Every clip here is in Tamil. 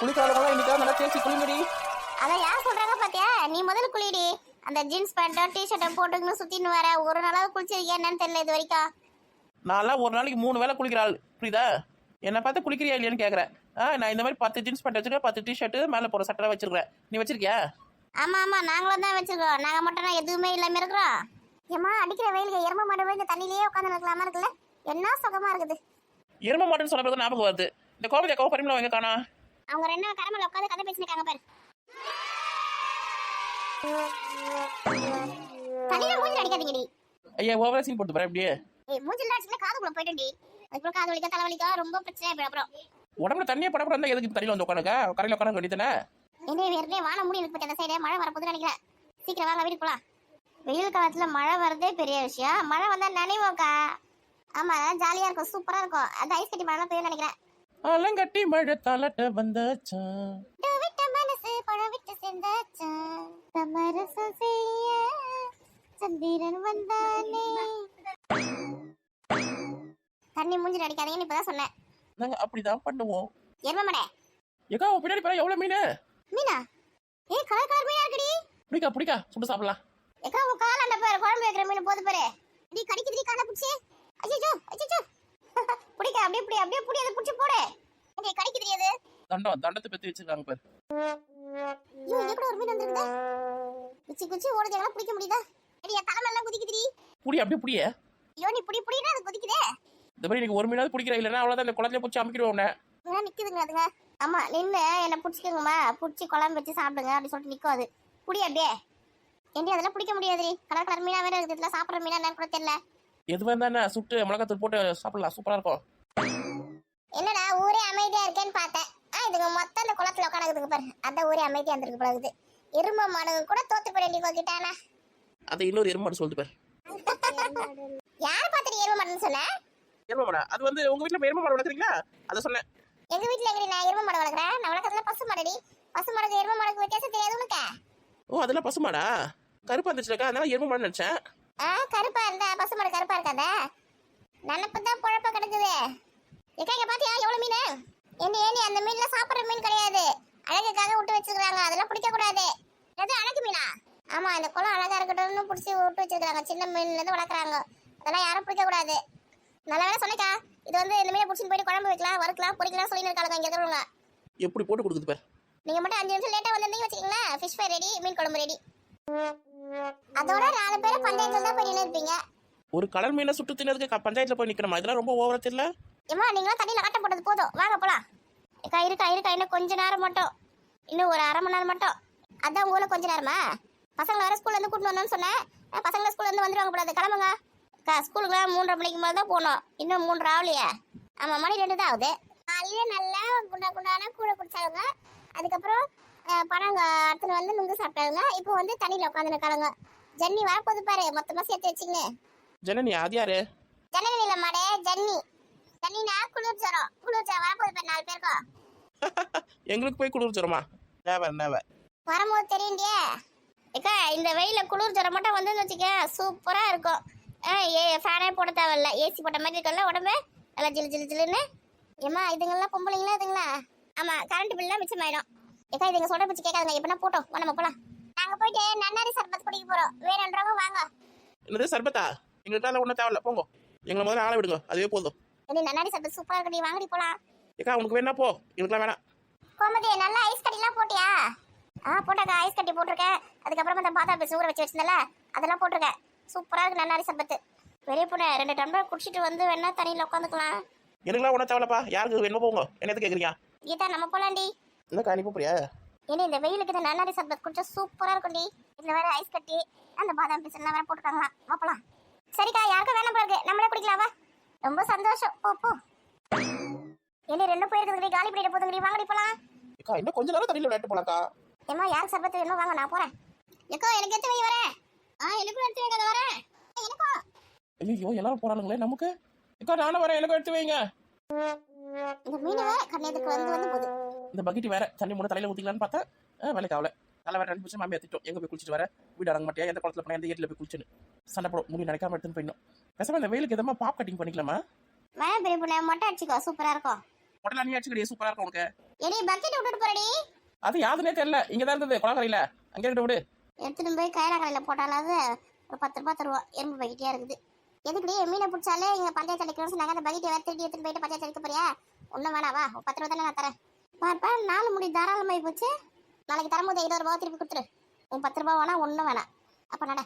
குளிக்காதவங்க இன்னைக்கு நல்லா தேய்ச்சி குளிங்கடி அதான் யார் சொல்றாங்க பாத்தியா? நீ முதல்ல குளிடி. அந்த ஜீன்ஸ் பேண்ட்டும் டிஷர்ட்டும் போட்டுக்கணும் சுத்தின்னு வர. ஒரு நாளாவது குளிச்சிருக்கியா என்னன்னு தெரியல இது வரைக்கும். நான்லாம் ஒரு நாளைக்கு மூணு வேளை குளிக்கிறாள். புரியுதா? என்னை பார்த்து குளிக்கிறியா இல்லையான்னு கேட்குறேன் ஆ நான் இந்த மாதிரி பத்து ஜீன்ஸ் பேண்ட் வச்சிருக்கேன் பத்து டிஷர்ட்டு மேலே போகிற வச்சிருக்கேன் நீ வச்சிருக்கியா? ஆமா ஆமா நாங்களும் தான் வச்சிருக்கோம் நாங்க மட்டும் எதுவுமே இல்லாம இருக்கிறோம். ஏமா அடிக்கிற வெயிலுக்கு எரும மாடு போய் இந்த தண்ணியிலேயே உட்காந்து இருக்கலாமா இருக்குல்ல? என்ன சுகமா இருக்குது? எரும மாட்டேன்னு சொன்ன பிறகு ஞாபகம் வருது. இந்த கோபத்தை கோ பரிமளம் எங்க காணா அவங்க ரெண்டும் கடமையில உட்காந்து கதை பேசிருக்காங்க பாரு. தண்ணியில மூஞ்சில அடிக்காதீங்கடி. ஐயா ஓவரா சீன் போட்டு போறேன் இப்படியே ஏய் மூஞ்சில அடிச்சுல காதுக்குள்ள போயிட்டேன்டி. அதுக்கப்புறம் காது வலிக்க தலை வலிக்க ரொம்ப பிரச்சனை ஆயிடும் அப்புறம். உடம்புல தண்ணியே படப்பட இருந்தா எதுக்கு தண்ணியில் வந்து உட்காந்துக்க கரையில் உட்காந்து வேண்டியதானே என்ன ஏற்கனவே வானம் மூடி எனக்கு அந்த சைடு மழை வரப்போகுதுன்னு நினைக்கிறேன். சீக்கிரம் வாங்க வீட்டுக்கு போலாம். வெயில் காலத்துல மழை வரதே பெரிய விஷயம். மழை வந்தா நினைவோக்கா ஆமா ஜாலியா இருக்கும் சூப்பரா இருக்கும். அந்த ஐஸ் கட்டி மழை பெய்யும் நினைக்கிறேன். ஆலங்கட்டி மழை தலட்ட வந்தாச்சா? விட்டு மனசு பழம் விட்டு சேர்ந்தாச்சா? சமரசம் செய்ய சந்திரன் வந்தானே. தண்ணி மூஞ்சி அடிக்காதீங்கன்னு இப்பதான் சொன்னேன். நாங்க அப்படிதான் பண்ணுவோம். எருமமடே ஏக்கா உன் பின்னாடி பாரு எவ்வளவு மீன்? மீனா? ஏய் கலர் கலர் மீனா இருக்குடி? பிடிக்கா பிடிக்கா சுட்டு சாப்பிடலாம். ஏக்கா உன் கால் அந்த பாரு குழம்பு வைக்கிற மீன் போது பாரு. நீ கடிக்குதுடி காண பிடிச்சி. அச்சோ அச்சோ பிடிக்க அப்படியே பிடி அப்படியே பிடி அதை பிடிச்சி போடு. இங்க கடிக்குதுடி அது? தண்டம் தண்டத்தை பத்தி வச்சிருக்காங்க பாரு. ஐயோ இங்க கூட ஒரு மீன் வந்திருக்குதா. குச்சி குச்சி ஓடுது. எல்லாம் பிடிக்க முடியுதா? அடி என் தலைமையில எல்லாம் குதிக்குதுடி. புடி அப்படியே புடியே. ஐயோ நீ பிடி பிடினா அது குதிக்குதே. இந்த மாதிரி எனக்கு ஒரு மீனாவது பிடிக்கிற இல்லைன்னா அவ்வளோதான் இந்த குளத்துல பிடிச்சி அமைக்கிடுவோம் உன்னை. வேணா நிக்குதுங்க அதுங்க. ஆமா நின்னு என்ன பிடிச்சிக்கோங்கம்மா. பிடிச்சி குழம்பு வச்சு சாப்பிடுங்க அப்படி சொல்லிட்டு நிக்கும் அது. புடி அப்படியே. ஏண்டி அதெல்லாம் பிடிக்க முடியாதுடி. கலர் கலர் மீனா வேற இருக்குது. இதெல்லாம் சாப்பிட்ற மீனா என்னன்னு கூட தெரியல. எதுவாக இருந்தா என்ன சுட்டு மிளகாத்தூள் போட்டு சாப்பிடலாம். சூப்பரா இருக்கும். என்னடா ஊரே அமைதியா இருக்கேன்னு பார்த்தேன். ஆ இதுங்க மொத்தம் இந்த குளத்துல உட்காந்துக்குதுங்க பாரு. அதான் ஊரே அமைதியா இருந்திருக்கு பழகுது எரும மாடுங்க கூட தோத்து போய் வேண்டி போக்கிட்டானா அதை இன்னொரு எருமாடு சொல்லிட்டு பாரு. யார் பார்த்துட்டு எரும மாடுன்னு சொன்ன? எரும மாடா அது வந்து உங்க வீட்டுல எரும மாடு வளர்க்குறீங்களா? அதை சொன்னேன். எங்க வீட்டுல எங்க நான் எரும மாடு வளர்க்குறேன்? நான் வளர்க்கறதுல பசு மாடடி. பசு மாடுக்கு எரும மாடுக்கு வித்தியாசம் தெரியாது உனக்கு. ஓ அதெல்லாம் பசுமாடா கருப்பா இருந்துச்சுலக்கா அதனால எரும மாடு நினைச்சேன். ஆ கருப்பா இருந்தா பசு மாடு கருப்பா இருக்காத. நினப்பு தான் குழப்ப கிடக்குது. ஏக்கா இங்க பாத்தியா எவ்வளவு மீன்? ஏண்டி ஏண்டி அந்த மீன்ல சாப்பிடுற மீன் கிடையாது. அழகுக்காக விட்டு வச்சிருக்காங்க அதெல்லாம் பிடிக்க கூடாது எது அழகு மீனா? ஆமா இந்த குளம் அழகா இருக்கட்டும்னு பிடிச்சி விட்டு வச்சிருக்காங்க சின்ன மீன்ல இருந்து வளர்க்குறாங்க. அதெல்லாம் யாரும் பிடிக்க கூடாது நல்ல வேலை சொன்னக்கா இது வந்து இந்த மீனை பிடிச்சின்னு போயிட்டு குழம்பு வைக்கலாம் வறுக்கலாம் பொரிக்கலாம் சொல்லி இருக்காங்க இங்க இருக்கிறவங்க. எப்படி போட்டு கொடுக்குது பாரு. நீங்க மட்டும் அஞ்சு நிமிஷம் லேட்டா வந்திருந்தீங்க வச்சுக்கீங்களா ஃபிஷ் ஃப்ரை ரெடி மீன் குழம்பு ரெடி அதோட நாலு பேரும் பஞ்சாயத்துல தான் போய் நின்று இருப்பீங்க ஒரு கடல் மீனை சுட்டு தின்னதுக்கு பஞ்சாயத்துல போய் நிக்கணுமா? இதெல்லாம் ரொம்ப ஓவரா தெரியல. ஏமா நீங்களும் தண்ணியில் கட்ட போட்டது போதும். வாங்க போலாம். இருக்கா இருக்கா இருக்கா இன்னும் கொஞ்ச நேரம் மட்டும். இன்னும் ஒரு அரை மணி நேரம் மட்டும். அதான் உங்க ஊர்ல கொஞ்ச நேரமா? பசங்களை வேற ஸ்கூல்ல இருந்து கூட்டிட்டு வரணும்னு சொன்னேன். பசங்களை ஸ்கூல்ல இருந்து வந்துருவாங்க போடாது கிளம்புங்க. அக்கா ஸ்கூலுக்கு மூன்றரை மணிக்கு மேலே தான் போகணும். இன்னும் மூன்றரை ஆகலையே ஆமா மணி ரெண்டு தான் ஆகுது. காலையில நல்லா குண்டா குண்டான கூழ குடிச்சாங்க. அதுக்கப்புறம் பழங்க அடுத்து வந்து நுங்கு சாப்பிட்டாங்க. இப்போ வந்து தண்ணியில் உட்காந்து நிற்காங்க ஜன்னி வரப்போது பாரு. மொத்தமாக சேர்த்து வச்சுங்க ஜனனி அது யாரு? ஜன்னி இல்ல மாடே ஜன்னி. ஜன்னினா குளிர் ஜரம். குளிர் ஜரம் வரப்போது பாரு நாலு பேருக்கும். எங்களுக்கு போய் குளிர் தருமா நேவர் நேவர் வரும்போது தெரியுண்டியே ஏக்கா இந்த வெயில குளிர் ஜரம் மட்டும் வந்து வச்சுக்க சூப்பரா இருக்கும். ஆ, ஏ ஃபேனே போட தேவையில்ல. ஏசி போட்ட மாதிரி இருக்குல்ல உடம்பு? நல்லா ஜிலு ஜிலு ஜிலுன்னு. ஏம்மா இதுங்கெல்லாம் பொம்பளைங்களா இதுங்களா? ஆமா கரண்ட் பில்லாம் மிச்சமாயிடும். ஏக்கா இதுங்க சொல்ற பச்சு கேட்காதுங்க. எப்படின்னா போட்டோம். வா நம்ம போலாம். நாங்க போயிட்டு நன்னாரி சர்பத் குடிக்க போறோம். வேணுன்றவங்க வாங்க. என்னது சர்பத்தா? எங்களுக்காக ஒன்றும் தேவையில்ல. போங்க. எங்களை முதல்ல ஆள விடுங்க. அதுவே போதும். இனி நன்னாரி சர்பத் சூப்பரா இருக்குடி வாங்கடி போலாம். ஏக்கா உனக்கு வேணா போ. எங்களுக்குலாம் வேணாம். கோமதி நல்லா ஐஸ் கட்டிலாம் போட்டியா? ஆ போட்டாக்கா ஐஸ் கட்டி போட்டிருக்கேன். அதுக்கப்புறமா அந்த பாதாம் பேச ஊற வச்சு வச்சிருந்தல அதெல்லாம் போட்டிருக்கேன். சூப்பரா இருக்கு நன்னாரி சர்பத்து. பெரிய பொண்ணு ரெண்டு டம்ளர் குடிச்சிட்டு வந்து வேணா தண்ணியில் உட்காந்துக்கலாம். எனக்குலாம் ஒன்றும் தேவையில்லப்பா. யாருக்கு வேணுமோ போங்க. என்ன எது கேட்குறீங்க கீதா நம்ம போலாண்டி இல்லைக்கா நீ போறியா ஏன்னா இந்த வெயிலுக்கு இந்த நன்னாரி சர்பத் குடிச்சா சூப்பரா இருக்கும்டி இதுல வேற ஐஸ் கட்டி அந்த பாதாம் பீஸ் எல்லாம் வேற போட்டுருக்காங்களா வா போலாம். சரிக்கா யாருக்கும் வேணாம் பாருங்க நம்மளே குடிக்கலாமா ரொம்ப சந்தோஷம். போ போ. என்ன ரெண்டு போயிருக்குதுடி காலி பண்ணிட்டு போதுங்கடி வாங்கடி போலாம். ஏக்கா இன்னும் கொஞ்ச நேரம் தண்ணியில் விளையாட்டு போலாக்கா ஏம்மா யாருக்கு சர்பத்து வேணுமோ வாங்க நான் போறேன். எக்கோ எனக்கு எடுத்து வை வரேன் ஆ எனக்கும் எடுத்து வைக்காத வரேன் எனக்கும் ஐயோ எல்லாரும் போறானுங்களே நமக்கு? ஏக்கா நானும் வரேன். எனக்கு எடுத்து வைங்க. இந்த மீன் வேற கண்ணியத்துக்கு வந்து வந்து போகுது. இந்த பக்கெட் வேற தண்ணி மூணு தலையில ஊத்திக்கலான்னு பார்த்தா வேலைக்கு ஆகல. தலை வேற ரெண்டு நிமிஷம் மாமி ஏத்திட்டோம் எங்க போய் குளிச்சிட்டு வர? வீடு அடங்க மாட்டியா எந்த குளத்துல போனா? எந்த ஏட்டில் போய் குளிச்சுன்னு. சண்டை போடும் முடி நினைக்காம எடுத்துன்னு போயிடணும். பேசாம இந்த வெயிலுக்கு எதமா பாப் கட்டிங் பண்ணிக்கலாமா? வேணா பெரிய பொண்ணு மொட்டை அடிச்சுக்கோ. சூப்பரா இருக்கும். உடனே நீ அடிச்சுக்கிறிய சூப்பரா இருக்கும் உனக்கு. எடி பக்கெட் விட்டுட்டு போறடி. அது யாருன்னே தெரியல. இங்க தான் இருந்தது. குளக்கரையில. அங்கே இருந்து விடு எடுத்துட்டு போய் கையில கடையில் போட்டாலாவது ஒரு பத்து ரூபா தருவா. எறும்பு பக்கெட்டியா இருக்குது. எதுக்குடி? மீனை பிடிச்சாலே இங்க பஞ்சாயத்து அடிக்கணும்னு சொன்னாங்க அந்த பக்கெட்டை வேற திருடி எடுத்துட்டு போயிட்டு பஞ்சாயத்து அடிக்க போறியா? ஒன்றும் வேணாம். வா ஒரு பத்து ரூபா தானே நான் தரேன். பார்ப்பா நாலு முடி தாராளமாகி போச்சு. நாளைக்கு தரும்போது இருபது ரூபா திருப்பி கொடுத்துரு. உன் பத்து ரூபா வேணா ஒன்றும் வேணாம். அப்போ நட.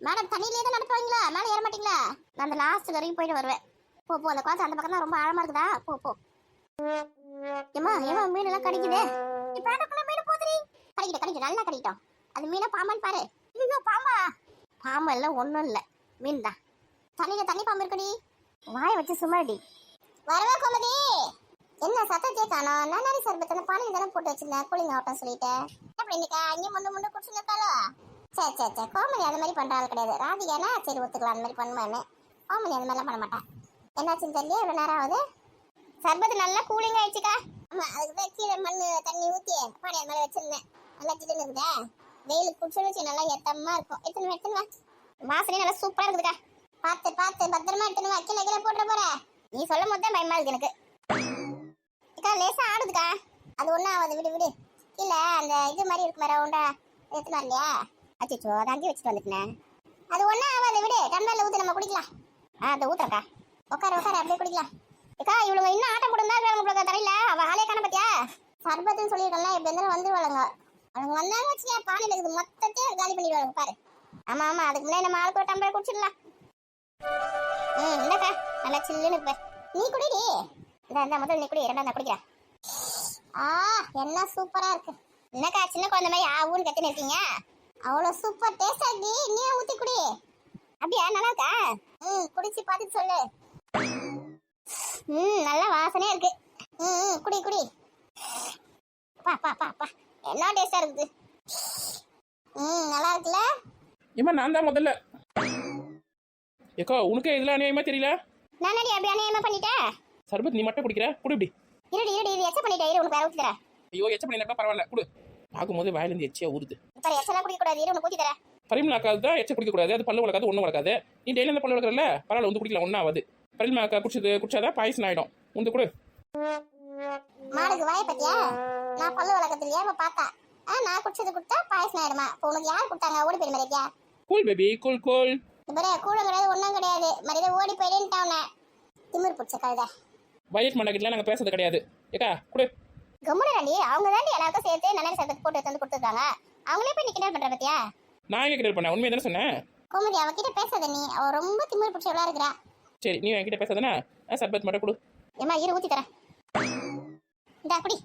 மேடம் தண்ணியிலே தான் நடப்பாங்களா மேலே ஏற மாட்டீங்களா? நான் அந்த லாஸ்ட் வரைக்கும் போயிட்டு வருவேன். போ போ அந்த குளத்து அந்த பக்கம் தான் ரொம்ப ஆழமாக இருக்குதா? போ போ. ஏமா ஏமா மீன் எல்லாம் கிடைக்குது இப்போ மீன் போதுரி கடிக்கிட்ட கடிக்கிட்ட நல்லா கிடைக்கும் அது மீனை பாம்பான்னு பாரு. ஐயோ பாம்பா. பாம்பு எல்லாம் ஒன்றும் இல்லை. மீன் தான். தண்ணியில தண்ணி பாம்பு இருக்குடி. வாயை வச்சு சும்மாடி வரவே கோமதி. என்ன சத்தத்தையே காணோம் நன்னாரி சர்பத்தை பானையில் தானே போட்டு வச்சிருந்தேன்? கூலிங் ஆகட்டும் சொல்லிட்டேன் அப்படி இன்னைக்கா அங்கேயும் முண்டு முண்டு குடிச்சுருக்காளோ சரி சரி சரி கோமதி அந்த மாதிரி பண்ற ஆள் கிடையாது. ராதிகானா சரி ஒத்துக்கலாம். அந்த மாதிரி பண்ணுவேன்னு கோமணி அந்த மாதிரிலாம் பண்ண மாட்டான் என்னாச்சுன்னு தெரியல இவ்வளோ நேரம் ஆகுது. சர்பத்து நல்லா கூலிங் ஆயிடுச்சுக்கா. ஆமா அதுக்கு தான் கீழே மண் தண்ணி ஊற்றி பானை அந்த மாதிரி வச்சிருந்தேன். நல்லா சிட்டுன்னு இருக்குதா? வெயிலுக்கு குடிச்சு வச்சு நல்லா எத்தமா இருக்கும். எத்தனை வா, எடுத்துன்னு வா? வாசனை நல்லா சூப்பரா இருக்குதுக்கா. பார்த்து பார்த்து பத்திரமா எடுத்துன்னு வா. கீழே கீழே போட்டுற போற. நீ சொல்லும் போது தான் பயமா இருக்கு எனக்கு. அக்கா லேசாக ஆடுதுக்கா. அது ஒன்றும் ஆகாது. விடு விடு. இல்லை அந்த இது மாதிரி இருக்கு மாதிரி உண்டா எடுத்துன்னு வரலையா? அச்சோ அதை அங்கேயே வச்சுட்டு வந்துட்டேன். அது ஒன்றும் ஆகாது. விடு. டம்ளர்ல ஊற்றி நம்ம குடிக்கலாம். ஆ அதை ஊற்றுறக்கா உட்கார உட்கார அப்படியே குடிக்கலாம். அக்கா இவ்வளவு இன்னும் ஆட்டம் போட்டு தான் இருக்காங்க தரையில. அவ ஆளே காண பாத்தியா சர்பத்துன்னு சொல்லியிருக்கல எப்படி இருந்தாலும் வந்துருவாளுங்க அவங்க வந்தாங்க வச்சுக்கா பானையில இருக்குது. மொத்தத்தையும் காலி பண்ணிடுவாங்க பாரு. ஆமா ஆமா. அதுக்கு முன்னாடி நம்ம ஆளுக்கு ஒரு டம்ளர் குடிச்சிடலாம். ம் இந்தக்கா. நல்லா சில்லுன்னு இருப்பேன் நீ குடிடி. இந்த முதல்ல நீ குடி இரண்டாம் நான் குடிக்கிறேன். ஆ என்ன சூப்பரா இருக்கு. என்னக்கா சின்ன குழந்தை மாதிரி ஆவுன்னு கத்தின்னு இருக்கீங்க? அவ்வளோ சூப்பர் டேஸ்டா இருக்கு. நீ ஊத்தி குடி. அப்படியா நல்லா இருக்கா? ம் குடிச்சு பார்த்துட்டு சொல்லு. ம் நல்ல வாசனையா இருக்கு. ம் குடி குடி. பா பா பா பா. என்ன டேஸ்டா இருக்குது? ம் நல்லா இருக்குல்ல? ஏமா நான் தான் முதல்ல. ஏக்கா உனக்கு இதுல அநியாயமா தெரியல? நானடி அப்படி அநியாயமா பண்ணிட்டேன் சர்பத் நீ மட்டும் குடிக்கிற? குடு இப்படி. இருடி இருடி இது எச்ச பண்ணிட்டேன். இரு உனக்கு வேற ஊத்தி தரேன். ஐயோ எச்ச பண்ணினா பரவாயில்ல. குடு. பார்க்கும்போது வாயிலிருந்து எச்சியா ஊறுது. இப்ப எச்செல்லாம் குடிக்க கூடாது இரு உனக்கு ஊத்தி தரேன். பரிமளாக்காது தான் எச்ச குடிக்க கூடாது அது பல்லு வளர்க்காது ஒன்றும் வளர்க்காது. நீ டெய்லி அந்த பல்லு வளர்க்கறல பரவாயில்ல வந்து குடிக்கலாம் ஒன்றும் ஆகாது. பரிமளாக்கா குடிச்சது குடிச்சாதான் பாயசம் ஆயிடும். வந்து கொடு. மாடுக்கு வாய பத்தியா? நான் பல்லு வளர்க்கறது இப்ப பார்த்தா. ஆ நான் குடிச்சது கொடுத்தா பாயசம் ஆயிடுமா? இப்போ உனக்கு யார் கொடுத்தாங்க? ஓடி போயிடு மரியாதையா. கூல் பேபி கூல் கூல் கூடம் கிடையாது ஒன்றும் கிடையாது. மரியாதை ஓடி போயிடுன்ட்டாவன திமிர் பிடிச்ச கழுதை. வயலட் மண்டகிட்டலாம் நாங்கள் பேசுறது கிடையாது. ஏக்கா கொடு. கம்முனடி அவங்க தாண்டி எல்லாருக்கும் சேர்த்து நல்ல சர்பத்து போட்டு எடுத்து வந்து கொடுத்துருக்காங்க. அவங்களே போய் நிக்கிட்ட பண்ற பத்தியா? நான் எங்க கிட்ட பண்ணேன்? உண்மையை தானே சொன்னேன்? கோமதி அவகிட்ட பேசாத நீ அவ ரொம்ப திமிர் பிடிச்சவளா இருக்கிறா சரி நீ என்கிட்ட பேசாதானே? சர்பத் மட்டும் கொடு. ஏமா இரு ஊத்தி தரேன். இந்தா குடி.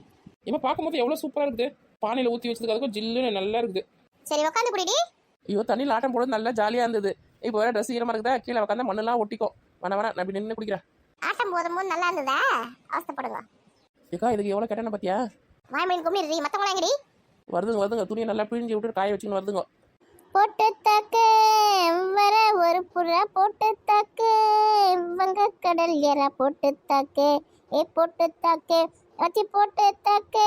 இவ பார்க்கும்போது எவ்வளோ சூப்பராக இருக்குது. பானையில் ஊற்றி வச்சதுக்கு அதுக்கும் ஜில்லுன்னு நல்லா இருக்குது. சரி உட்காந்து குடிடி. ஐயோ தண்ணியில் ஆட்டம் போடுறது நல்லா ஜாலியாக இருந்தது. இப்போ வேற ட்ரெஸ் ஈரமாக இருக்குதா? கீழே உட்காந்து மண்ணெல்லாம் ஒட்டிக்கும். வேணா வேணா நான் நின்று குடிக்கிறேன். ஆட்டம் போதும் போது நல்லா இருந்ததா? அவஸ்தைப்படுங்க ஏக்கா இதுக்கு எவ்வளோ கெட்டன பார்த்தியா? வாய்மொழி கும்பிடுறி மத்தவங்களா எங்கடி வருதுங்க வருதுங்க. துணியை நல்லா பிழிஞ்சு விட்டு காய வச்சுன்னு வருதுங்க. போட்டு தாக்கு வர ஒரு புறா போட்டு தாக்கு வங்க கடல் எற போட்டு தாக்கு ஏ போட்டு தாக்கு வச்சு போட்டு தாக்கு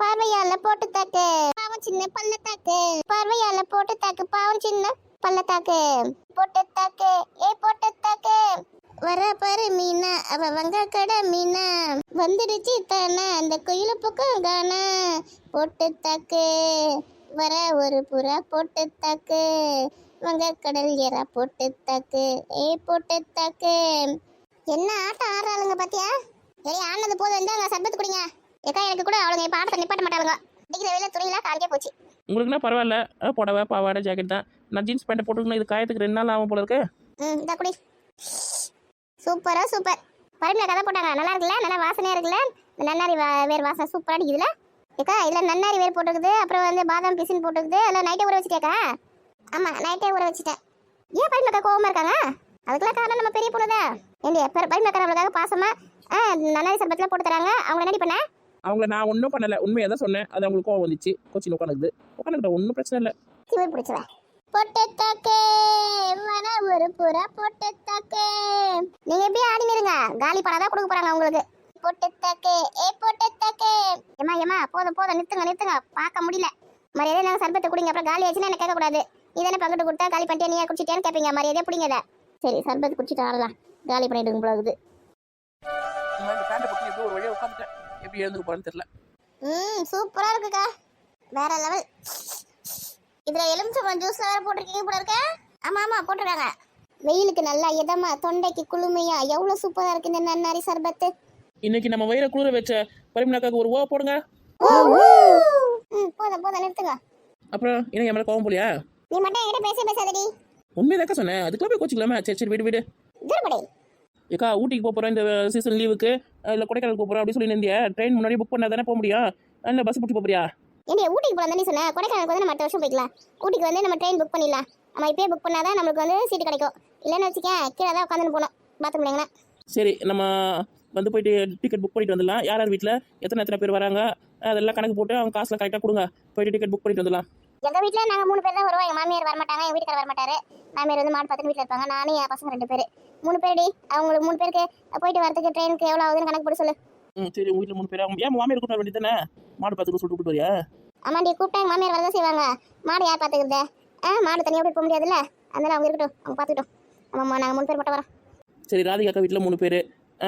பார்வையால போட்டு தாக்கு பாவம் சின்ன பள்ளத்தாக்கு பார்வையால போட்டு தாக்கு பாவம் சின்ன பள்ளத்தாக்கு போட்டு தாக்கு ஏ போட்டு தாக்கு வர பாரு மீனா. அவ வங்க கடை மீனா. வந்துடுச்சு தானே. அந்த குயில பக்கம் காணா போட்டு தாக்கு. வர ஒரு புறா போட்டு தாக்கு. வங்க கடல் எறா போட்டு தாக்கு. ஏ போட்டு தாக்கு. என்ன ஆட்டம் ஆடுறாளுங்க பாத்தியா? சரி ஆனது போதும். வந்து அங்க சர்பத்து குடிங்க. ஏக்கா எனக்கு கூட அவளுங்க இப்ப ஆட்டத்தை நிப்பாட்ட மாட்டாளுங்க. அடிக்கிற வேலை துணியெல்லாம் காலிக்கே போச்சு. உங்களுக்குன்னா பரவாயில்ல? புடவை பாவாடை ஜாக்கெட் தான். நான் ஜீன்ஸ் பேண்ட்டை போட்டுக்கணும். இது காயத்துக்கு ரெண்டு நாள் ஆகும் போல இருக்கு. ம் இந்த குடி. சூப்பரா சூப்பர். பருமையா கதை போட்டாங்க. நல்லா இருக்குல்ல? நல்லா வாசனையா இருக்குல்ல? இந்த நன்னாரி வேர் வாசனை சூப்பரா அடிக்குதுல ஏக்கா இதுல நன்னாரி வேர் போட்டுருக்குது. அப்புறம் வந்து பாதாம் பிசின் போட்டுருக்குது. அதில் நைட்டே ஊற வச்சுட்டேக்கா ஆமா நைட்டே ஊற வச்சுட்டேன். ஏன் பரிமக்கா கோவமா இருக்காங்க? அதுக்கெல்லாம் காரணம் நம்ம பெரிய பொண்ணுதா? ஏண்டி பரிமக்கா நம்மளுக்காக பாசமா ஆ நன்னாரி சர்பத்தில் போட்டு தராங்க. அவங்க என்னடி பண்ண? அவங்கள நான் ஒன்றும் பண்ணலை. உண்மையை தான் சொன்னேன். அது அவங்களுக்கு கோவம் வந்துச்சு. கோச்சில் உட்காந்துக்குது. உட்காந்துக்கிட்ட ஒன்றும் பிரச்சனை இல்லை. பிடிச்சவன் பொட்டு தாக்கு வர ஒரு புறா பொட்டு தாக்கு நீங்க எப்படி ஆடினிருங்க? காலி பணம் தான் கொடுக்க போறாங்க உங்களுக்கு. பொட்டு தாக்கு ஏ பொட்டு தாக்கு ஏமா ஏமா போதும் போதும். நிறுத்துங்க நிறுத்துங்க. பார்க்க முடியல. மரியாதை நாங்கள் சர்பத்தை குடிங்க. அப்புறம் காலி ஆச்சுன்னா என்ன கேட்கக்கூடாது? நீ தானே பங்கிட்டு கொடுத்தா காலி பண்ணிட்டு நீ குடிச்சிட்டேன்னு கேட்பீங்க மரியாதையா பிடிங்க சரி சர்பத் குடிச்சிட்டு ஆடலாம். காலி பண்ணிட்டு போகுது ஒரு வழியாக எப்படி எழுந்துக்க போறேன்னு தெரியல. ம் சூப்பரா இருக்குக்கா. வேற லெவல். இதுல எலுமிச்சம்பழம் ஜூஸ்ல வேற போட்டிருக்கீங்க போல இருக்க. ஆமா ஆமா போட்டிருக்காங்க. வெயிலுக்கு நல்லா இதமா தொண்டைக்கு குளுமையா எவ்வளவு சூப்பரா இருக்கு இந்த நன்னாரி சர்பத்து. இன்னைக்கு நம்ம வயிறை குளிர வச்ச பரிமளாக்காக்கு ஒரு ஓ போடுங்க. ம் போதும் போதும் நிறுத்துங்க. அப்புறம் என்ன என் மேல கோவம் போலியா? நீ மட்டும் என்கிட்ட பேச பேசாதடி. உண்மையதாக்கா சொன்னேன் அதுக்கெல்லாம் போய் கோச்சிக்கலாமா? சரி சரி விடு விடு. தூரப்படி. ஏக்கா ஊட்டிக்கு போக போகிறோம் இந்த சீசன் லீவுக்கு இல்லை கொடைக்கானல் போக போகிறோம் அப்படின்னு சொல்லி இருந்தியா. ட்ரெயின் முன்னாடி புக் பண்ணா தானே போக முடியும்? இல்லை பஸ் பிடிச்சி போறியா? ஏண்டி ஊட்டிக்கு போலாம் தானே சொன்னேன் கொடைக்கானலுக்கு வந்து நம்ம அடுத்த வருஷம் போய்க்கலாம். ஊட்டிக்கு வந்து நம்ம ட்ரெயின் புக் பண்ணிடலாம். நம்ம இப்பயே புக் பண்ணாதான் நம்மளுக்கு வந்து சீட்டு கிடைக்கும். இல்லைன்னு வச்சுக்கேன் கீழே தான் உட்காந்து போகணும் பாத்ரூம் இல்லைங்களா சரி நம்ம வந்து போயிட்டு டிக்கெட் புக் பண்ணிட்டு வந்துடலாம். யார் யார் வீட்டில் எத்தனை எத்தனை பேர் வராங்க? அதெல்லாம் கணக்கு போட்டு அவங்க காசுல கரெக்டாக கொடுங்க. போயிட்டு டிக்கெட் புக் பண்ணிட்டு வந்துடலாம். எங்க வீட்ல நாங்க மூணு பேர் தான் வருவோம். எங்க மாமியார் வர மாட்டாங்க எங்க வீட்டுக்காரர் வர மாட்டாரு மாமியார் வந்து மாடு பத்து வீட்ல இருப்பாங்க. நானும் என் பசங்க ரெண்டு பேர். மூணு பேருடி அவங்களுக்கு மூணு பேருக்கு போயிட்டு வரதுக்கு ட்ரெயினுக்கு எவ்வளவு ஆகுதுன்னு கணக்கு போட்டு சொல்லு. ம் சரி உங்கள் வீட்டில் மூணு பேர்? ஏன் மாமியார் கூட்ட வேண்டியது தானே மாடு பார்த்துக்க சொல்லிட்டு கூப்பிட்டு வரியா? ஆமாண்டி கூப்பிட்டா எங்க மாமியார் வரதான் செய்வாங்க. மாடு யார் பாத்துக்கிறது ஆ மாடு தனியாக விட்டு போக முடியாதுல்ல? அதனால அவங்க இருக்கட்டும் அவங்க பார்த்துக்கிட்டோம். ஆமாம்மா நாங்கள் மூணு பேர் மட்டும் வரோம். சரி ராதிகா அக்கா வீட்டில் மூணு பேர்.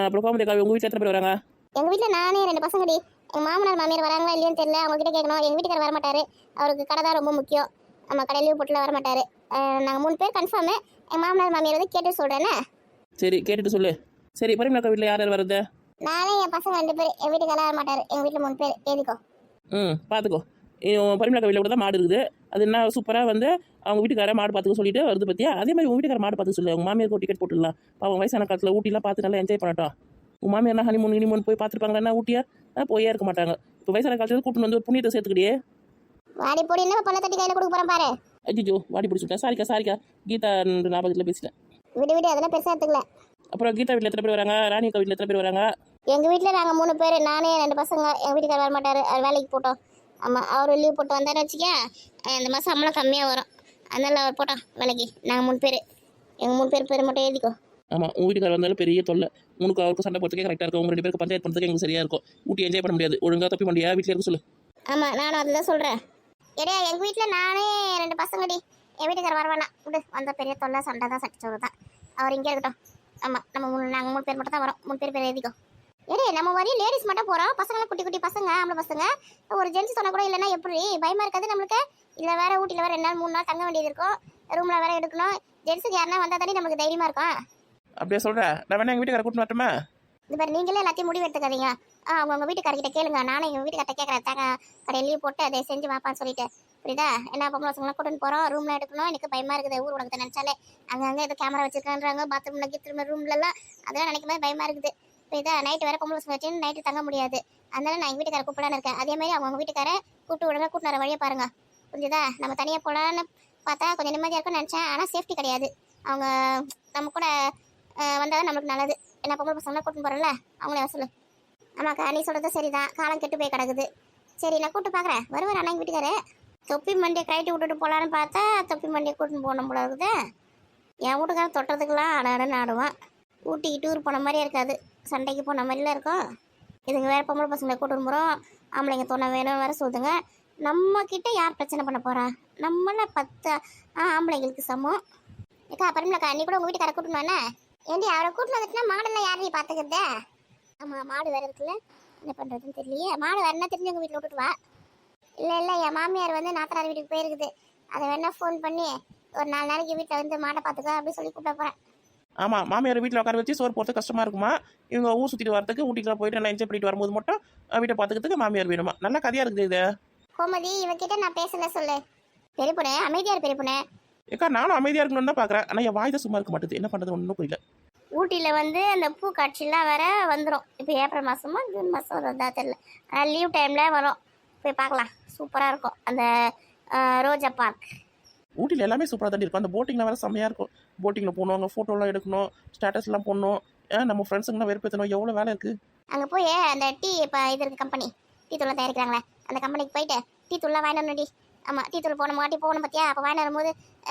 அப்புறம் கோமதி அக்கா உங்கள் வீட்டில் எத்தனை பேர் வராங்க? எங்க வீட்ல நானே ரெண்டு பசங்கடி. எங்க மாமனார் மாமியார் வராங்களா இல்லையான்னு தெரியல. அவங்க கிட்ட கேட்கணும். எங்க வீட்டுக்காரர் வர மாட்டாரு. அவருக்கு கடை தான் ரொம்ப முக்கியம். நம்ம கடை லீவ் போட்டுல வர மாட்டாரு. அஹ் நாங்க மூணு பேர் கன்ஃபார்ம் எங்க மாமனார் மாமியார் வந்து கேட்டு சொல்றேன்னு சரி கேட்டுட்டு சொல்லு. சரி பரிமளா அக்கா வீட்டில் யார் யார் வருது நானே என் பசங்க ரெண்டு பேர் என் வீட்டுக்காரர் வர மாட்டாரு. எங்க வீட்டுல மூணு பேர். எழுதிக்கோ ம் பார்த்துக்கோ பரிமளா வீட்டில் கூட தான் மாடு இருக்குது. அது என்ன சூப்பராக வந்து அவங்க வீட்டுக்கார மாடு பார்த்துக்க சொல்லிட்டு வருது பத்தியா? அதே மாதிரி உங்கள் வீட்டுக்கார மாடு பார்த்துக்க சொல்லு உங்கள் மாமியாருக்கு ஒரு டிக்கெட் போட்டுடலாம் பாவம் வயசான காலத்தில் ஊட்டிலாம் பார்த்து நல்லா என்ஜாய் பண்ணட்டும். உங்கள் மாமியார் என்ன ஹனிமூன் ஹனிமூன் போய் பார்த்துருப்பாங்கன்னா ஊட்டியா? போயே இருக்க மாட்டாங்க. இப்போ வயசான காலத்தில் கூப்பிட்டு வந்து ஒரு புண்ணியத்தை சேர்த்துக்கிட்டே வாடி பொடி என்ன பண்ண தட்டி கையில கொடுக்க போறேன் பாரு. அஜிஜோ வாடி பிடிச்சிட்டேன் சாரிக்கா சாரிக்கா கீதா ஞாபகத்தில் பேசிட்டேன். விடு விடு அதெல்லாம் பெருசா எடுத்துக்கல. அப்புறம் கீதா வீட்டில் எத்தனை பேர் வராங்க? ராணி அக்கா வீட்டில் எத்தனை பேர் வராங்க? எங்க வீட்ல நாங்க மூணு பேர் நானே ரெண்டு பசங்க. எங்க வீட்டுக்காரர் வர மாட்டாரு அவர் வேலைக்கு போட்டோம். ஆமா அவர் லீவ் போட்டு வந்தாருன்னு வச்சுக்கேன் அஹ் இந்த மாசம் சம்பளம் கம்மியா வரும். அதனால அவர் போட்டோம் வேலைக்கு. நாங்க மூணு பேர். எங்க மூணு பேர் பேர் மட்டும் எழுதிக்கோ. ஆமாம் உங்கள் வீட்டுக்கார வந்தாலும் பெரிய தொல்லை. உனக்கு அவருக்கு சண்டை போகிறதுக்கே கரெக்டாக இருக்கும். உங்க ரெண்டு பேருக்கு பஞ்சாயத்து பண்ணுறதுக்கு எங்களுக்கு சரியாக இருக்கும். ஊட்டி என்ஜாய் பண்ண முடியாது. ஒழுங்காக தப்பி பண்ணியா வீட்டில் இருக்க சொல்லு. ஆமா நானும் அதுதான் சொல்றேன். எடையா எங்க வீட்ல நானே ரெண்டு பசங்கடி. என் வீட்டுக்காரர் வர வேணாம் விடு வந்த பெரிய தொல்லை சண்டை தான் சட்டிச்சோறு தான். அவர் இங்கே இருக்கட்டும். ஆமா நம்ம மூணு நாங்க மூணு பேர் மட்டும் தான் வரோம். மூணு பேர் பேர் எழுதிக்கோ. எடே நம்ம வரையும் லேடிஸ் மட்டும் போறோம். பசங்களாம் குட்டி குட்டி பசங்க ஆம்பளை பசங்க. ஒரு ஜென்ஸ் சொன்னா கூட இல்லைன்னா எப்படி? பயமா இருக்காது நம்மளுக்கு. இல்ல வேற ஊட்டில வேற ரெண்டு நாள் மூணு நாள் தங்க வேண்டியது இருக்கும். ரூம்ல வேற எடுக்கணும். ஜென்ஸுக்கு யாருன்னா வந்தா தானே நம்மளுக்கு தைரியமா இருக்கும். அப்படியே சொல்கிறேன் நான் வேணா எங்கள் வீட்டுக்கார கூட்டின்னு வரட்டுமா? இந்த மாதிரி நீங்களே எல்லாத்தையும் முடிவு எடுத்துக்காதீங்க. ஆ அவங்க உங்க வீட்டுக்காரர்கிட்ட கேளுங்க. நானும் எங்க வீட்டுக்கார்ட்ட கேட்கறேன் தாங்க கடையில் லீவ் போட்டு அதை செஞ்சு வாப்பான்னு சொல்லிட்டு. புரியுதா? என்ன பொம்பளை பசங்களாம் கூட்டின்னு போறோம். ரூம்ல எடுக்கணும். எனக்கு பயமா இருக்குது. ஊர் உலகத்தை நினைச்சாலே. அங்கங்க ஏதோ கேமரா வச்சிருக்கான்றாங்க பாத்ரூம்ல கீத்ரூம் ரூம்ல எல்லாம். அதெல்லாம் நினைக்கும் போது பயமா இருக்குது. புரியுதா நைட்டு வேற பொம்பளை பசங்க வச்சு நைட்டு தங்க முடியாது. அதனால நான் எங்கள் வீட்டுக்கார கூப்பிடான்னு இருக்கேன். அதே மாதிரி அவங்க வீட்டுக்கார கூப்பிட்டு உடனே கூட்டிட்டு வர வழியை பாருங்க. புரிஞ்சுதா? நம்ம தனியாக போகலான்னு பார்த்தா கொஞ்சம் நிம்மதியாக இருக்கும்னு நினச்சேன். ஆனால் சேஃப்டி கிடையாது. அவங்க நம்ம கூட வந்தால் நம்மளுக்கு நல்லது. என்ன பொம்பளை பசங்களாம் கூட்டின்னு போகிறோம்ல அவங்களே சொல்லு. ஆமாக்கா நீ சொல்கிறது சரிதான். காலம் கெட்டு போய் கிடக்குது. சரி நான் கூப்பிட்டு பார்க்குறேன். வருவார் அண்ணா எங்கள் தொப்பி மண்டியை கழட்டி விட்டுட்டு போகலான்னு பார்த்தா தொப்பி மண்டியை கூட்டின்னு போகணும் போல இருக்குது. என் வீட்டுக்காரன் தொட்டதுக்கெல்லாம் ஆடாடன்னு ஆடுவான். ஊட்டிக்கு டூர் போன மாதிரியே இருக்காது. சண்டைக்கு போன மாதிரிலாம் இருக்கும். இதுங்க வேறு பொம்பளை பசங்களை கூட்டின்னு போகிறோம் ஆம்பளைங்க துணை வேணும் வேறு சொல்லுதுங்க. நம்மக்கிட்ட யார் பிரச்சனை பண்ண போகிறா நம்மள பத்து ஆ, ஆம்பளைங்களுக்கு சமம். ஏக்கா பரிமலக்கா நீ கூட உங்கள் வீட்டுக்கார கூட்டின்னு வானே ஏண்டி அவரை கூட்டின்னு வந்துட்டுனா மாடெல்லாம் யாரையும் பார்த்துக்கிறதே? ஆமாம் மாடு வேறு இருக்குல்ல. என்ன பண்ணுறதுன்னு தெரியலையே. மாடு வேறுனா தெரிஞ்சு உங்கள் வீட்டில் விட்டுட்டு வா. இல்லை இல்லை என் மாமியார் வந்து நாத்தனார் வீட்டுக்கு போயிருக்குது. அதை வேணா ஃபோன் பண்ணி ஒரு நாலு நாளைக்கு வீட்டில் வந்து மாடை பார்த்துக்க அப்படின்னு சொல்லி கூப்பிட போகிறேன் ஆமாம் மாமியார் வீட்டில் உட்கார வச்சு சோறு போகிறது கஷ்டமாக இருக்குமா? இவங்க ஊர் சுற்றிட்டு வரதுக்கு ஊட்டிக்குலாம் போயிட்டு நல்லா என்ஜாய் பண்ணிட்டு வரும்போது மட்டும் வீட்டை பார்த்துக்கிறதுக்கு மாமியார் வேணுமா? நல்ல கதையாக இருக்குது இது. கோமதி இவகிட்ட நான் பேசல சொல்லு. பெரிய பொண்ணு அமைதியார் பெரிய பொண்ணு ஏக்கா நானும் அமைதியாக இருக்கணும்னு தான் பார்க்குறேன் ஆனால் என் வாய் தான் சும்மா இருக்க மாட்டேது. என்ன பண்ணுறது ஒன்றும் புரியல. ஊட்டியில் வந்து அந்த பூ காட்சிலாம் வேற வந்துடும் இப்போ ஏப்ரல் மாதமா ஜூன் மாதம் வருதா தெரியல. ஆனால் லீவ் டைமில் வரும். போய் பார்க்கலாம். சூப்பராக இருக்கும். அந்த ரோஜா பார்க் ஊட்டியில் எல்லாமே சூப்பராக தான் இருக்கும். அந்த போட்டிங்கில் வேறு செம்மையாக இருக்கும். போட்டிங்கில் போகணும் அங்கே ஃபோட்டோலாம் எடுக்கணும் ஸ்டேட்டஸ்லாம் போடணும். ஏன் நம்ம ஃப்ரெண்ட்ஸுங்கலாம் வெறுப்பேற்றணும் எவ்வளோ வேலை இருக்குது அங்கே போய் அந்த டீ இப்போ இது இருக்குது கம்பெனி டீ தூளை தயாரிக்கிறாங்களே. அந்த கம்பெனிக்கு போயிட்டு டீ தூள்லாம் வாங்கிட்டு டி ஆமாம் டீ தூள் போன மாட்டி போகணும் பார்த்தியா அப்போ வாங்கிட்டு வரும்போது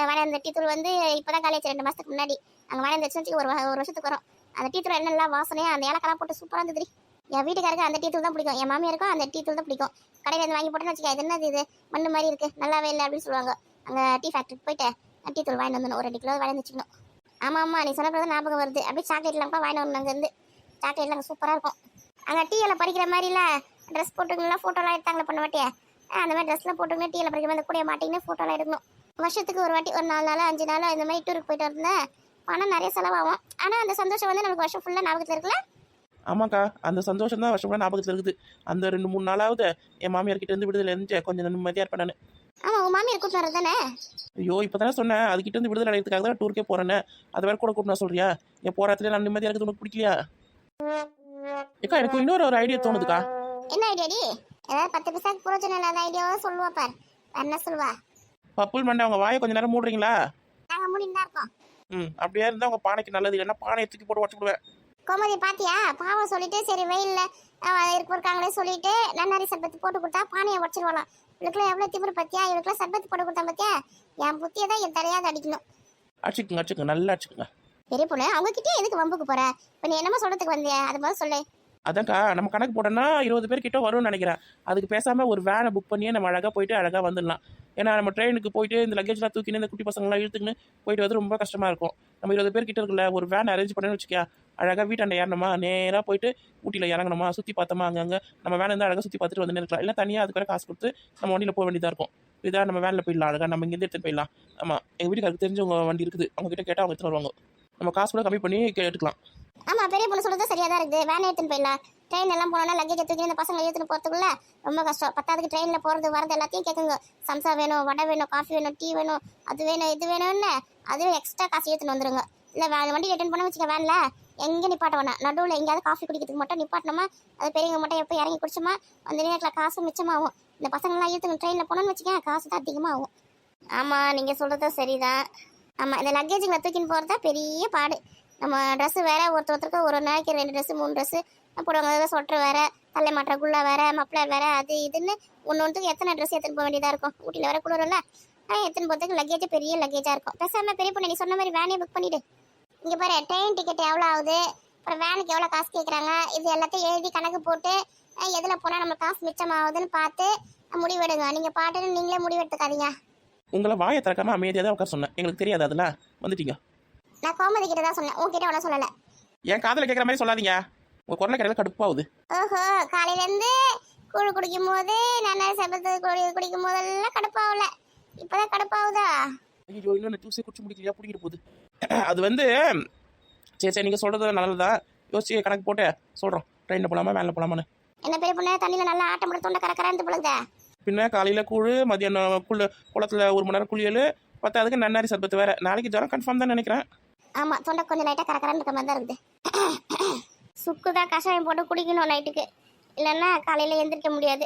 வாங்கின டீ தூள் வந்து இப்போ தான் காலேஜ் ரெண்டு மாதத்துக்கு முன்னாடி. அங்கே வாங்கிட்டு வச்சு ஒரு ஒரு வருஷத்துக்கு வரும். அந்த டீ தூள் என்னெல்லாம் வாசனையாக அந்த ஏலக்கெல்லாம் போட்டு சூப்பராக இருந்தது என் வீட்டுக்காருக்கு அந்த டீ தூள் தான் பிடிக்கும். என் மாமியாருக்கும் அந்த டீ தூள் தான் பிடிக்கும். கடையில் இருந்து வாங்கி போட்டேன்னு வச்சுக்க இது என்னது இது? மண்ணு மாதிரி இருக்குது நல்லாவே இல்லை அப்படின்னு சொல்லுவாங்க. அங்கே டீ ஃபேக்ட்ரிக்கு போயிட்டு டீ தூள் வாங்கிட்டு வந்துடணும் ஒரு ரெண்டு கிலோ வாங்கி வச்சுக்கணும். ஆமாம் ஆமாம் நீ சொன்ன ஞாபகம் வருது. அப்படியே சாக்லேட்லாம் கூட வாங்கிட்டு வரணும் அங்கேருந்து சாக்லேட்லாம் அங்கே சூப்பராக இருக்கும். அங்கே டீயில் படிக்கிற மாதிரிலாம் ட்ரெஸ் போட்டுக்கலாம் ஃபோட்டோலாம் எடுத்தாங்களே பண்ண மாட்டியா அந்த மாதிரி ட்ரெஸ்லாம் போட்டுக்கணும் டீயில் படிக்கிற மாதிரி கூட மாட்டிங்கன்னு ஃபோட்டோலாம் எடுக்கணும். வருஷத்துக்கு ஒரு வாட்டி ஒரு நாலு நாள் அஞ்சு நாள் இந்த மாதிரி டூருக்கு போயிட்டு வந்தேன் பணம் நிறைய செலவாகும். ஆனால் அந்த சந்தோஷம் வந்து நமக்கு வருஷம் ஃபுல்லாக ஞாபகத்தில் இருக்குல்ல? ஆமாக்கா அந்த சந்தோஷம் தான் வருஷம் ஞாபகத்தில் இருக்குது. அந்த ரெண்டு மூணு நாளாவது என் மாமியார் கிட்ட இருந்து விடுதலை இருந்துச்சு கொஞ்சம் நிம்மதியாக இருப்பேன் நான். ஆமாம் உன் மாமியார் கூப்பிட்டு வரது தானே? ஐயோ இப்போ தானே சொன்னேன். அதுக்கிட்ட இருந்து விடுதலை அடைகிறதுக்காக தான் டூருக்கே போறேன்னு. அதை வேற கூட கூப்பிட்டு சொல்றியா? என் போற இடத்துல நான் நிம்மதியாக இருக்கிறது உனக்கு பிடிக்கலையா? ஏக்கா எனக்கு இன்னொரு ஒரு ஐடியா தோணுதுக்கா. என்ன ஐடியாடி ஏதாவது பத்து பைசாக்கு புரோஜனம் இல்லாத ஐடியாவோ சொல்லுவா பார். என்ன சொல்லுவா? பப்புள் மண்டை அவங்க வாயை கொஞ்ச நேரம் மூடுறீங்களா? நாங்கள் முடிந்து இருக்கோம். ம் அப்படியே இருந்தால் உங்க பானைக்கு நல்லது இல்லைன்னா பானையை தூக்கி போட்டு உடச்சு விடுவேன். கோமதி பாத்தியா? பாவம் சொல்லிட்டு சரி வெயில்ல அவன் இருக்க இருக்காங்களே சொல்லிட்டு நன்னாரி சர்பத்து போட்டு கொடுத்தா பானையை உடச்சிருவாளாம். இவளுக்குலாம் எவ்வளவு திமிரு பத்தியா? இவளுக்குலாம் சர்பத்து போட்டு கொடுத்தா பத்தியா? என் புத்தியை தான் என் தலையாவது அடிக்கணும். அடிச்சுக்குங்க அடிச்சுக்குங்க நல்லா அடிச்சுக்குங்க. பெரிய பொண்ணு அவங்க கிட்டே எதுக்கு வம்புக்கு போற? இப்ப நீ என்னமோ சொல்றதுக்கு வந்தியா அது மாதிரி சொல்லு. அதான்க்கா நம்ம கணக்கு போட்டோம்னா இருபது பேர் கிட்ட வரும்னு நினைக்கிறேன். அதுக்கு பேசாமல் ஒரு வேனை புக் பண்ணியே நம்ம அழகாக போயிட்டு அழகாக வந்துடலாம். ஏன்னா நம்ம ட்ரெயினுக்கு போயிட்டு இந்த லக்கேஜ்லாம் தூக்கின்னு இந்த குட்டி பசங்களாம் இழுத்துக்கின்னு போயிட்டு வந்து ரொம்ப கஷ்டமாக இருக்கும். நம்ம இருபது பேர் கிட்ட இருக்குல்ல ஒரு வேன் அரேஞ்ச் பண்ணேன்னு வச்சுக்கியா அழகாக வீட்டாண்ட ஏறணுமா? நேராக போயிட்டு ஊட்டியில் இறங்கணுமா? சுற்றி பார்த்தோமா அங்கங்கே நம்ம வேன் இருந்தால் அழகாக சுற்றி பார்த்துட்டு வந்து இருக்கலாம். இல்லை தனியாக அதுக்கு காசு கொடுத்து நம்ம வண்டியில் போக வேண்டியதாக இருக்கும். இதாக நம்ம வேனில் போயிடலாம். அழகாக நம்ம இங்கேருந்து எடுத்துட்டு போயிடலாம். ஆமாம் எங்கள் வீட்டுக்கு தெரிஞ்சவங்க வண்டி இருக்குது. அவங்ககிட்ட கேட்டால் அவங்க எடுத்துகிட்டு வருவாங்க. நம்ம காசு கூட கம்மி பண்ணி கேட்டுக்கலாம் ஆமா பெரிய பொண்ணு சொல்றது சரியா தான் இருக்குது. வேன் எடுத்துன்னு போயிடலாம். ட்ரெயின் எல்லாம் போனோம்னா லக்கேஜ் தூக்கி இந்த பசங்க எடுத்துன்னு போகிறதுக்குள்ள ரொம்ப கஷ்டம். பத்தாவதுக்கு ட்ரெயினில் போகிறது வரது எல்லாத்தையும் கேட்குங்க சம்சா வேணும் வடை வேணும் காஃபி வேணும் டீ வேணும் அது வேணும் இது வேணும்னு அதுவும் எக்ஸ்ட்ரா காசு எடுத்துன்னு வந்துருங்க. இல்லை வே- வண்டி ரிட்டர்ன் பண்ண வச்சுக்க வேனில் எங்கே நிப்பாட்ட வேணாம் நடுவில் எங்கேயாவது காஃபி குடிக்கிறதுக்கு மட்டும் நிப்பாட்டணுமா? அது பெரியவங்க மட்டும் எப்போ இறங்கி குடிச்சோமா? அந்த நேரத்தில் காசு மிச்சமாகும். இந்த பசங்களாம் எடுத்துன்னு ட்ரெயினில் போனோம்னு வச்சுக்கேன் காசு தான் அதிகமாகும். ஆமாம் நீங்கள் சொல்கிறது சரிதான். ஆமாம் இந்த லக்கேஜுங்களை தூக்கின்னு போகிறது தான் பெரிய பாடு. நம்ம ட்ரெஸ்ஸு வேற ஒருத்தர் ஒருத்தருக்கு ஒரு நாளைக்கு ரெண்டு ட்ரெஸ்ஸு மூணு ட்ரெஸ்ஸு போடுவாங்க. சொட்டர் வேற தலை மாட்டுற குள்ளா வேற மப்ளர் வேற அது இதுன்னு ஒன்று ஒன்றுக்கு எத்தனை ட்ரெஸ் எடுத்துன்னு போக வேண்டியதாக இருக்கும். ஊட்டியில் வேற குளிரல ஆனால் எடுத்துன்னு போகிறதுக்கு லக்கேஜ் பெரிய லக்கேஜாக இருக்கும். பேசாம பெரிய பொண்ணு நீ சொன்ன மாதிரி வேனே புக் பண்ணிவிடு இங்கே பாரு ட்ரெயின் டிக்கெட் எவ்வளோ ஆகுது? அப்புறம் வேனுக்கு எவ்வளோ காசு கேட்குறாங்க இது எல்லாத்தையும் எழுதி கணக்கு போட்டு எதில் போனால் நம்ம காசு மிச்சம் ஆகுதுன்னு பார்த்து முடிவெடுங்க. நீங்கள் பாட்டுன்னு நீங்களே முடிவெடுத்துக்காதீங்க. உங்களை வாயை திறக்காம அமைதியாக தான் உட்கார சொன்னேன். எங்களுக்கு தெரியாது அதெல்லாம் வந்துட்டீங்க. நான் கோமதி கிட்ட தான் சொன்னேன். உங்ககிட்ட ஒன்றும் சொல்லலை. என் காதில் கேட்குற மாதிரி சொல்லாதீங்க. உங்கள் குரலை கிடையாது கடுப்பாகுது. ஓஹோ காலையில இருந்து கூழ் குடிக்கும் போது நான் சபத்து குடி குடிக்கும் போதெல்லாம் கடுப்பாகல. இப்பதான் கடுப்பாகுதா? ஐயோ இன்னும் ஜூஸே குடிச்சு முடிக்கலையா? பிடிக்கிட்டு போகுது. அது வந்து சரி சரி நீங்கள் சொல்கிறது நல்லதுதான் யோசிச்சு கணக்கு போட்டு சொல்கிறோம் ட்ரெயினில் போகலாமா வேனில் போகலாமான்னு என்ன பெரிய பொண்ணு தண்ணியில நல்லா ஆட்டம் போட தொண்டை கரக்கரான்னு பொழுதா பின்ன காலையில் கூழ் மதியானம் குள்ள குளத்தில் ஒரு மணி நேரம் குளியல் பத்தாவதுக்கு நன்னாரி சர்பத்து வேறு. நாளைக்கு ஜுரம் கன்ஃபார்ம் தான் நினைக்கிறேன். ஆமா தொண்டை கொஞ்சம் லைட்டா கரக்கரன்னு இருக்க மாதிரி தான் இருக்குது. சுக்கு தான் கஷாயம் போட்டு குடிக்கணும் நைட்டுக்கு இல்லைன்னா காலையில எந்திரிக்க முடியாது.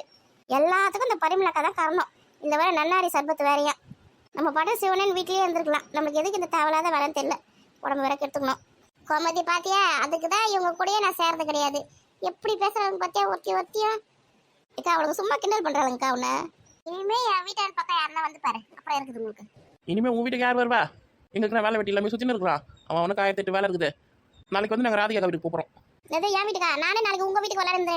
எல்லாத்துக்கும் இந்த பரிமளக்கா தான் காரணம். இந்த வேற நன்னாரி சர்பத்து வேறையா? நம்ம படம் சிவனன் வீட்லயே இருந்திருக்கலாம். நமக்கு எதுக்கு இந்த தேவையில்லாத வேலைன்னு தெரியல. உடம்பு வேற கெடுத்துக்கணும். கோமதி பாத்தியா? அதுக்கு தான் இவங்க கூடயே நான் சேர்றது கிடையாது. எப்படி பேசுறாங்க பாத்தியா? ஒருத்தி ஒருத்தியா? இக்கா அவளுக்கு சும்மா கிண்டல் பண்றாங்கக்கா உன்னை இனிமே என் வீட்டார் பக்கம் யாருன்னா வந்து பாரு. அப்புறம் இருக்குது உங்களுக்கு. இனிமே உன் வீட்டுக்கு யார் வருவா? எங்களுக்கு நான் வேலை வெட்டி எல்லாமே சுற்றின்னு இருக்கிறான் அவன் அவனுக்கு ஆயிரத்தெட்டு வேலை இருக்குது. நாளைக்கு வந்து நாங்கள் ராதிகா வீட்டுக்கு போகிறோம் இது என் வீட்டுக்கா? நானே நாளைக்கு உங்க வீட்டுக்கு விளையாடுறேன்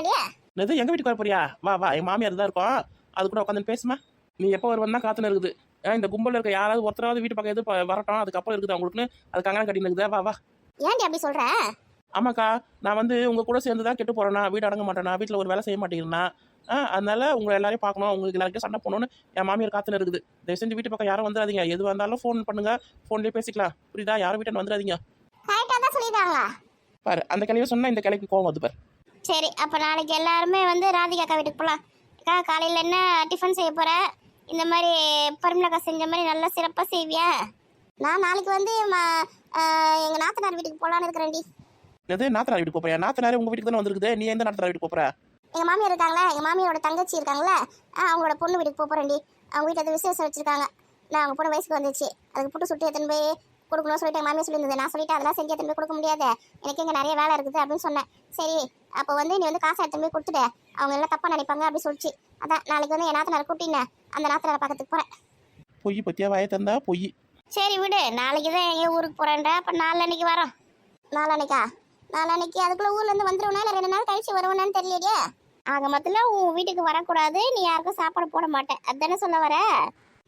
எது எங்கள் வீட்டுக்கு வர போறியா? வா வா என் மாமியார் தான் இருக்கோம். அது கூட உட்காந்து பேசுமா? நீ எப்போ வருவன் தான் காத்துன்னு இருக்குது இந்த கும்பலில் இருக்க யாராவது ஒருத்தராவது வீட்டு பக்கம் எது வரட்டும். அதுக்கப்புறம் இருக்குது அவங்களுக்குன்னு அது கங்கணம் கட்டின்னு இருக்குது. வா வா. ஏன்டி அப்படி சொல்ற? ஆமாக்கா நான் வந்து உங்கள் கூட சேர்ந்து தான் கெட்டு போகிறேன்னா வீடு அடங்க மாட்டேனா வீட்டில் ஒரு வேலை செய்ய மாட்டேங்கிறேன்னா அதனால உங்களை எல்லாரையும் பார்க்கணும். உங்களுக்கு எல்லாருக்கும் சண்டை போகணும்னு என் மாமியார் காத்துன்னு இருக்குது. தயவு செஞ்சு வீட்டு பக்கம் யாரும் வந்துடாதீங்க எது வந்தாலும் ஃபோன் பண்ணுங்க. ஃபோன்லேயே பேசிக்கலாம். புரியுதா? யாரும் வீட்டை வந்துடாதீங்க பாரு அந்த கிளையை சொன்னால் இந்த கிளைக்கு கோவம் வந்து பாரு. சரி அப்ப நாளைக்கு எல்லாருமே வந்து ராதிகா அக்கா வீட்டுக்கு போலாம். அக்கா காலையில என்ன டிஃபன் செய்ய போற? இந்த மாதிரி பரிமளக்கா செஞ்ச மாதிரி நல்லா சிறப்பா செய்வியா? நான் நாளைக்கு வந்து ம- ஆஹ் எங்க நாத்தனார் வீட்டுக்கு போலான்னு இருக்கிறேன்டி. எது நாத்தனார் வீட்டுக்கு போறியா? நாத்தனார் உங்கள் வீட்டுக்கு தானே வந்திருக்குது. நீ எந்த நாத்தனார் வீட்டுக்கு போகிற எங்க மாமியார் இருக்காங்களே? எங்க மாமியாரோட தங்கச்சி இருக்காங்களே? ஆ, அவங்களோட பொண்ணு வீட்டுக்கு போப் போறேன்டி. அவங்க வீட்டில் அது விசேஷம் வச்சிருக்காங்க. நான் அவங்க பொண்ணு வயசுக்கு வந்துச்சு. அதுக்கு புட்டு சுட்டு எடுத்துன்னு போய் கொடுக்கணும்னு சொல்லிட்டு மாமியார் சொல்லியிருந்தது. நான் சொல்லிட்டு அதெல்லாம் செஞ்சு எடுத்துன்னு போய் கொடுக்க முடியாது. எனக்கு இங்கே நிறைய வேலை இருக்குது அப்படின்னு சொன்னேன். சரி அப்போ வந்து நீ வந்து காசை எடுத்துன்னு போய் கொடுத்துட்டு அவங்க எல்லாம் தப்பா நினைப்பாங்க அப்படி சொல்லிச்சு. அதான் நாளைக்கு வந்து என் நாத்தனார் கூட்டினேன் அந்த நாத்தனாரை பார்க்கறதுக்கு போறேன். பொய் பத்தியா வாயை தந்தா பொய். சரி விடு. நாளைக்கு தான் எங்க ஊருக்கு போறேன்டா அப்ப நாளன்னைக்கு வரோம். நாளன்னைக்கா நாளன்னைக்கு அதுக்குள்ள ஊர்ல இருந்து வந்துருவனா இல்லை ரெண்டு நாள் கழிச்சு வருவேனான்னு தெரியலையே. ஆக மொத்தத்தில் உன் வீட்டுக்கு வரக்கூடாது. நீ யாருக்கும் சாப்பாடு போட மாட்டேன். அதானே சொல்ல வர?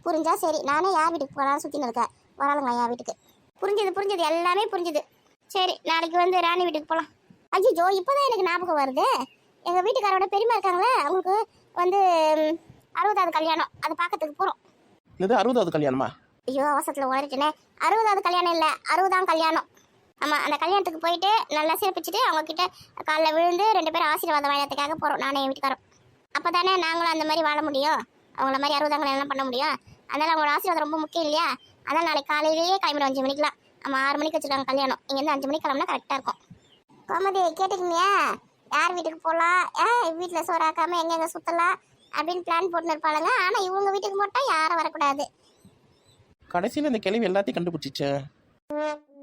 புரிஞ்சா சரி. நானே யார் வீட்டுக்கு போனாலும் சுத்தின்னு இருக்கேன். வராளுங்க என் வீட்டுக்கு? புரிஞ்சது புரிஞ்சது. எல்லாமே புரிஞ்சுது. சரி நாளைக்கு வந்து ராணி வீட்டுக்கு போலாம். ஐயோ இப்போதான் எனக்கு ஞாபகம் வருது. எங்கள் வீட்டுக்காரோட பெரியமா இருக்காங்களே அவங்களுக்கு வந்து அறுபதாவது கல்யாணம். அதை பார்க்கறதுக்கு போகிறோம் இது அறுபதாவது கல்யாணமா? ஐயோ அவசரத்தில் உளறிட்டேனே. அறுபதாவது கல்யாணம் இல்லை அறுபதாம் கல்யாணம். ஆமாம் அந்த கல்யாணத்துக்கு போயிட்டு நல்லா சிறப்பிச்சுட்டு அவங்கக்கிட்ட காலைல காலில் விழுந்து ரெண்டு பேரும் ஆசீர்வாதம் வாங்கினதுக்காக போகிறோம் நானே என் வீட்டுக்காரோம் அப்போ தானே நாங்களும் அந்த மாதிரி வாழ முடியும்? அவங்கள மாதிரி அறுபதாம் கல்யாணம் பண்ண முடியும்? அதனால் அவங்களோட ஆசீர்வாதம் ரொம்ப முக்கியம் இல்லையா? அதனால் நாளைக்கு காலையிலேயே கிளம்பிடும் அஞ்சு மணிக்கெலாம் நம்ம ஆறு மணிக்கு வச்சுருக்காங்க கல்யாணம். இங்கேருந்து அஞ்சு மணிக்கு கிளம்புனா கரெக்டாக இருக்கும். கோமதி கேட்டுக்கீங்க. யார் வீட்டுக்கு போகலாம் ஏன் வீட்டில் சோறாக்காமல் எங்கெங்கே சுற்றலாம் அப்படின்னு பிளான் போட்டுன்னு இருப்பாளுங்க. ஆனால் இவங்க வீட்டுக்கு போட்டால் யாரும் வரக்கூடாது. கடைசியில் இந்த கேள்வி எல்லாத்தையும் கண்டுபிடிச்சிச்சேன்